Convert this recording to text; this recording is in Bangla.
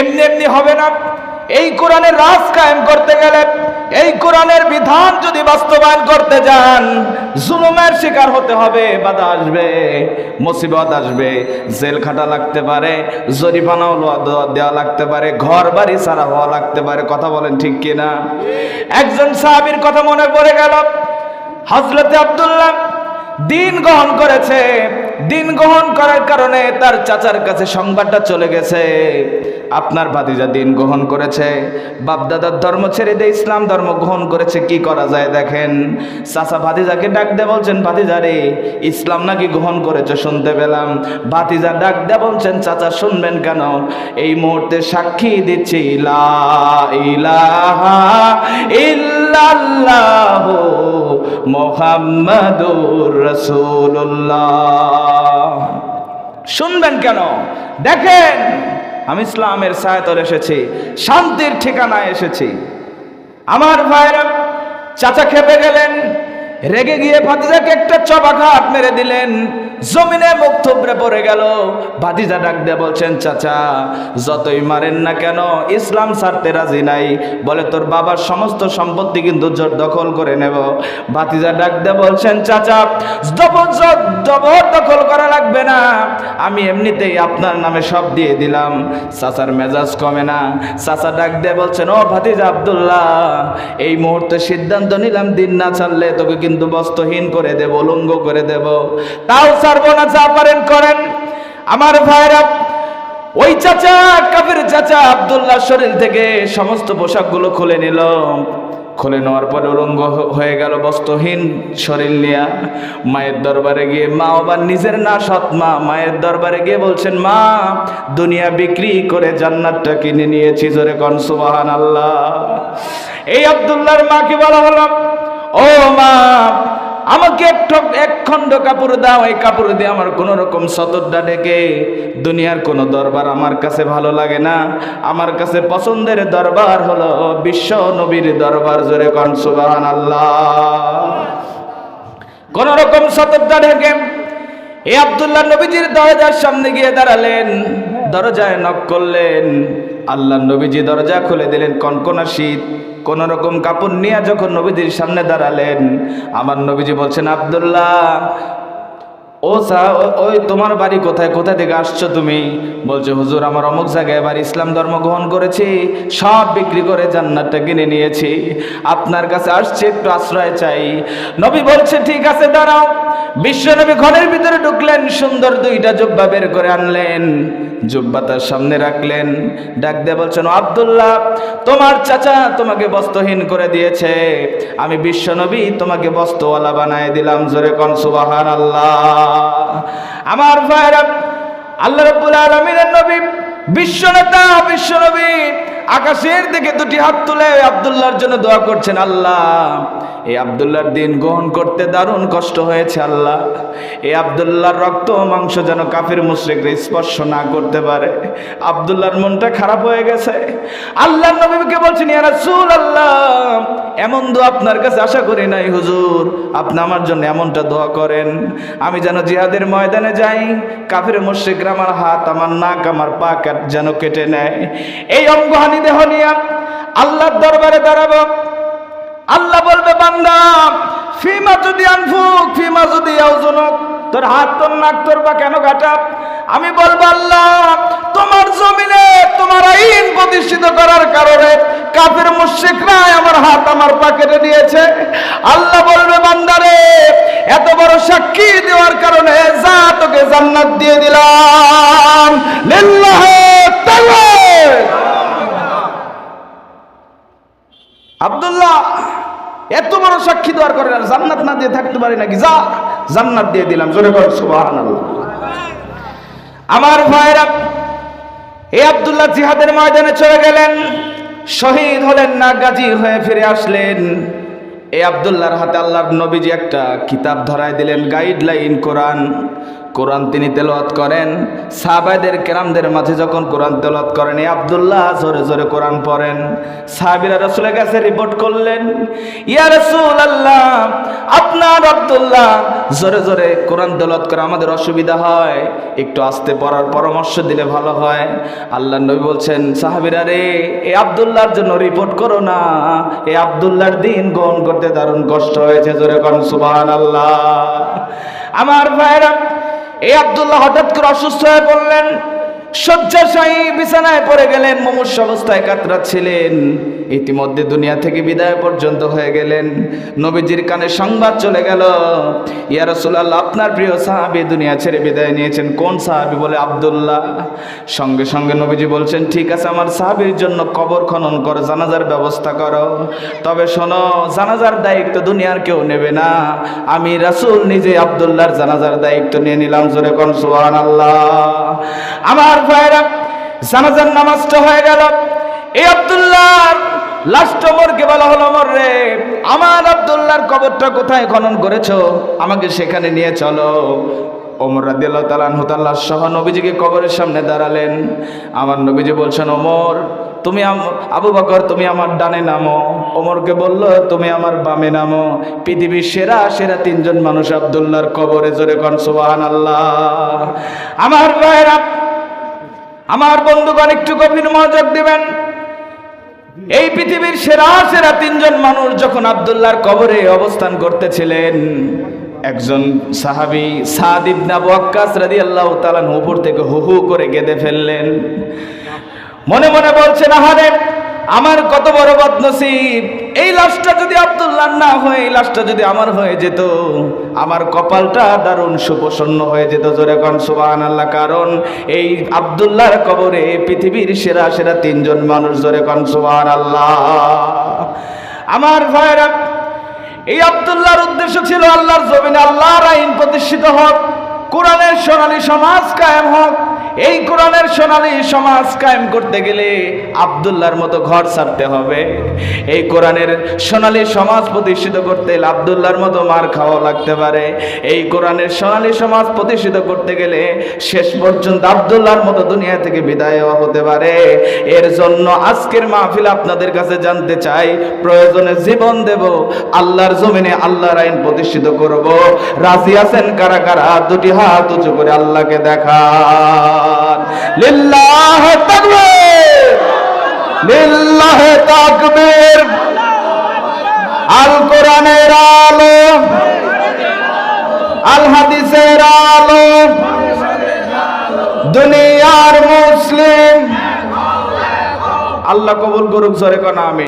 এমনি এমনি হবে না। এই কোরআনের রাজ কায়েম করতে গেলে, এই কোরআনের বিধান যদি বাস্তবায়ন করতে যান, জুলুমের শিকার হতে হবে, বাধা আসবে, মুসিবত আসবে জেল খাটা লাগতে পারে, জরিমানাও দেওয়া লাগতে পারে ঘর বাড়ি ছাড়া হওয়া লাগতে পারে, কথা বলেন ঠিক কিনা? একজন সাহাবীর কথা মনে পড়ে গেল হজরতে আব্দুল্লাহ দিন গ্রহণ করেছে, দিন গ্রহণ করার কারণে তার চাচার কাছে সংবাদটা চলে গেছে। আপনার ভাতিজা দিন গ্রহণ করেছে। বাপদাদার ধর্ম ছেড়ে দিয়ে ইসলাম ধর্ম গ্রহণ করেছে, কি করা যায় দেখেন? চাচা ভাতিজাকে ডাক দে বলছেন, ভাতিজা রে, ইসলাম নাকি গ্রহণ করেছে? শুনতে পেলাম। ভাতিজা ডাক দে বলছেন, চাচা, শুনবেন কেন? এই মুহূর্তে সাক্ষী দিচ্ছি ইলাহা শুনবেন কেন? দেখেন আমি ইসলামের সায়তর এসেছি শান্তির ঠিকানায় এসেছি। আমার ভাইরা চাচা খেপে গেলেন রেগে গিয়ে ভাতিজাকে একটা চবাঘাত মেরে দিলেন। জমিনে মুখ থুবড়ে পড়ে গেল। ভাতিজা ডাক দিয়ে বলছেন, চাচা, যতই মারেন না কেন, ইসলাম ছাড়তে রাজি নাই। বলে তোর বাবার সমস্ত সম্পত্তি কিন্তু জোর দখল করে নেব। ভাতিজা ডাক দিয়ে বলছেন, চাচা জবর দখল করা লাগবে না। আমি এমনিতেই আপনার নামে সব দিয়ে দিলাম। চাচার মেজাজ কমে না। চাচা ডাক দিয়ে বলছেন, ও ভাতিজা আব্দুল্লাহ, এই মুহূর্তে সিদ্ধান্ত নিলাম দিন না ছাড়লে তোকে কিন্তু বস্ত্রহীন করে দেব লুঙ্গ করে দেব। তাও ছাড়বো না, যা পারেন করেন। আমার ভাইরা ওই চাচা, কাফের চাচা আব্দুল্লাহ শরীর থেকে সমস্ত পোশাকগুলো খুলে নিল। খুলে নেওয়ার পরে উলঙ্গ হয়ে গেল বস্ত্রহীন শরীর নিয়ে। মায়ের দরবারে গিয়ে, মা আবার নিজের না সৎ মা? মায়ের দরবারে গিয়ে বলছেন, মা, দুনিয়া বিক্রি করে জান্নাতটা কিনে নিয়েছি। জোরে কন সুবাহান আল্লাহ এই আব্দুল্লাহর মাকে বলা হলো ও মা, আমাকে একটু এক খণ্ড কাপড় দাও, এই কাপড় দিয়ে আমার কোনো রকম সতরটা ডেকে। দুনিয়ার কোনো দরবার আমার কাছে ভালো লাগে না। আমার কাছে পছন্দের দরবার হলো বিশ্ব নবীর দরবার, জোরে কন সুবাহান আল্লাহ কোন রকম সতর্কতা ঢেকে এই আব্দুল্লাহ নবীজির দরজার সামনে গিয়ে দাঁড়ালেন, দরজায় নক করলেন। আল্লাহ নবীজি দরজা খুলে দিলেন কনকনা শীত, কোন রকম কাপড় নিয়ে যখন নবীজির সামনে দাঁড়ালেন, আমার নবীজি বলছেন, আব্দুল্লাহ ও সা ও- ওই তোমার বাড়ি কোথায়? কোথা থেকে আসছো তুমি? বলছে, হুজুর, আমার অমুক জায়গায় বাড়ি ইসলাম ধর্ম গ্রহণ করেছি, সব বিক্রি করে জান্নাতটা কিনে নিয়েছি। আপনার কাছে আসছে, একটু আশ্রয় চাই। নবী বলছে, ঠিক আছে, দাঁড়াও। বিশ্বনবী ঘরের ভিতরে ঢুকলেন, সুন্দর দুইটা জুব্বা বের করে আনলেন। জুব্বা তার সামনে রাখলেন, ডাক দিয়ে বলছেন "ও আব্দুল্লাহ, তোমার চাচা তোমাকে বস্ত্রহীন করে দিয়েছে। আমি বিশ্বনবী তোমাকে বস্ত্রওয়ালা বানায় দিলাম। জোরে কন সুবাহান আল্লাহ আমার ভাইরা, আল্লাহ রাব্বুল আলামিনের নবী বিশ্বনেতা বিশ্বনবী আকাশের দিকে দুটি হাত তুলে আব্দুল্লাহর জন্য দোয়া করছেন, আল্লাহ এই আব্দুল্লাহর দিন গ্রহণ করতে দারুণ কষ্ট হয়েছে আল্লাহ। এই আব্দুল্লাহর রক্ত মাংস যেন কাফির মুশরিকরা স্পর্শ না করতে পারে। আব্দুল্লাহর মনটা খারাপ হয়ে গেছে। আল্লাহ নবীকে বলছেন রাসূলুল্লাহ, এমন দোয়া আপনার কাছে আশা করি নাই, হুজুর। আপনি আমার জন্য এমনটা দোয়া করেন। আমি যেন জিহাদের ময়দানে যাই, কাফির মুশরিকরা আমার হাত, আমার নাক, আমার পা যেন কেটে নেয়। এই অঙ্গহানি দেহ নিয়ে আল্লাহর দরবারে দাঁড়াবো। আল্লাহ বলবে, বান্দা, ফিমা যদি আনফুক, ফিমা যদি আউজনক, তোর হাত, তোর নাক, তোর বা কেন কাটা আমি বলব, আল্লাহ, তোমার জমিনে তোমার আইন প্রতিষ্ঠিত করার কারণে কাফের মুশরিকরা আমার হাত, আমার পা কেটে দিয়েছে। আল্লাহ বলবে বান্দারে এত বড় সাক্ষী দেওয়ার কারণে যা তোকে জান্নাত দিয়ে দিলাম। আব্দুল্লাহ এত বড় সাক্ষী দেওয়ার করে আর জান্নাত না দিয়ে থাকতে পারি নাকি? যা, জান্নাত দিয়ে দিলাম। জোরে কর সুবহানাল্লাহ। আমার ভাইরা এই আব্দুল্লাহ জিহাদের ময়দানে চলে গেলেন। শহীদ হলেন না গাজী হয়ে ফিরে আসলেন। এই আব্দুল্লাহর হাতে আল্লাহর নবীজি একটা কিতাব ধরায় দিলেন, গাইডলাইন কোরআন। কোরআন তিনি তেলাওয়াত করেন। সাহাবাদের কেরামদের মাঝে যখন কোরআন তেলাওয়াত করেন, এই আব্দুল্লাহ জোরে জোরে কোরআন পড়েন। সাহাবিরা রসুলের কাছে রিপোর্ট করলেন, ইয়া রসুল আল্লাহ আপনার আবদুল্লাহ জোরে জোরে কোরআন তেলাওয়াত করে আমাদের অসুবিধা হয়। একটু আস্তে পড়ার পরামর্শ দিলে ভালো হয়। আল্লাহ নবী বলছেন, সাহাবিরা রে এ আবদুল্লাহর জন্য রিপোর্ট করো না। এ আব্দুল্লাহর দিন গ্রহণ করতে দারুণ কষ্ট হয়েছে, জোরে কন সুবহান আল্লাহ আমার ভাইরা এই আবদুল্লাহ হঠাৎ করে অসুস্থ হয়ে পড়লেন। শয্যাশায়ী বিছানায় পড়ে গেলেন মমস্য অবস্থায় কাতরাচ্ছিলেন। ইতিমধ্যে দুনিয়া থেকে বিদায় পর্যন্ত হয়ে গেলেন। নবীজির কানে সংবাদ চলে গেল, ইয়া রাসূলুল্লাহ, আপনার প্রিয় সাহাবী দুনিয়া ছেড়ে বিদায় নিয়েছেন। কোন সাহাবী? বলে, আব্দুল্লাহ। সঙ্গে সঙ্গে নবীজি বলছেন, ঠিক আছে, আমার সাহাবীর জন্য কবর খনন করো, জানাজার ব্যবস্থা করো। তবে শোনো, জানাজার দায়িত্ব দুনিয়ার কেউ নেবে না। আমি রাসূল নিজে আব্দুল্লাহর জানাজার দায়িত্ব নিয়ে নিলাম, জোরে কোন, সুবহানাল্লাহ। আমার ভাইরা জানাজার নামাজটা হয়ে গেল। এই আব্দুল্লাহর লাস্ট মরকে বলা হলো মর রে, আমার আব্দুল্লাহর কবরটা কোথায় খনন করেছ? আমাকে সেখানে নিয়ে চলো। ওমর রাদিয়াল্লাহু তাআলা আনহু তাআলা সহ নবীজিকে কবরের সামনে দাঁড়ালেন। আমার নবীজি বলছেন, ওমর, তুমি আবু বকর, তুমি আমার ডানে নামো। ওমরকে বলল, তুমি আমার বামে নামো। পৃথিবীর সেরা সেরা তিনজন মানুষ আব্দুল্লাহর কবরে জোরে কন, সুবহানাল্লাহ। আমার ভাইরা আমার বন্ধুগণ, একটু গভীর মনোযোগ দিবেন। এই পৃথিবীর সেরা সেরা তিনজন মানুষ যখন আবদুল্লাহর কবরে অবস্থান করতেছিলেন, একজন সাহাবি সাদ ইবনা বক্কাস রাদি আল্লাহ তালান উপর থেকে হু হু করে গেঁদে ফেললেন। মনে মনে বলছেন, আহারে আমার কত বড় বদনসিব। এই লাশটা যদি আব্দুল্লাহ না হয়, এই লাশটা যদি আমার হয়ে যেত, আমার কপালটা দারুণ সুপ্রসন্ন হয়ে যেত। জোরে কন, সুবহানাল্লাহ, কারণ এই আব্দুল্লাহর কবরে পৃথিবীর সেরা সেরা তিনজন মানুষ, জোরে কন, সুবহানাল্লাহ। আমার ভাইরা এই আব্দুল্লাহর উদ্দেশ্য ছিল আল্লাহর জমিনে আল্লাহর আইন প্রতিষ্ঠিত হোক, কোরআনের সোনালী সমাজ কায়েম হোক এই কোরআনের সোনালী সমাজ কায়েম করতে গেলে আব্দুল্লাহর মতো ঘর ছাড়তে হবে। এই কোরআনের সোনালী সমাজ প্রতিষ্ঠিত করতে গেলে আব্দুল্লাহর মতো মার খাওয়া লাগতে পারে। এই কোরআনের সোনালী সমাজ প্রতিষ্ঠিত করতে গেলে শেষ পর্যন্ত আব্দুল্লাহর মতো দুনিয়া থেকে বিদায় হতে পারে। এর জন্য আজকের মাহফিল আপনাদের কাছে জানতে চাই, প্রয়োজনে জীবন দেব, আল্লাহর জমিনে আল্লাহর আইন প্রতিষ্ঠিত করব। রাজি আছেন কারা কারা? দুটি হাত উঁচু করে আল্লাহকে দেখান লিল্লাহ তাকবীর। লিল্লাহ তাকবীর। আল কোরআনের আলো। আল হাদিসের আলো। দুনিয়ার মুসলিম। আল্লাহ কবুল করুক, জোরে কোন আমি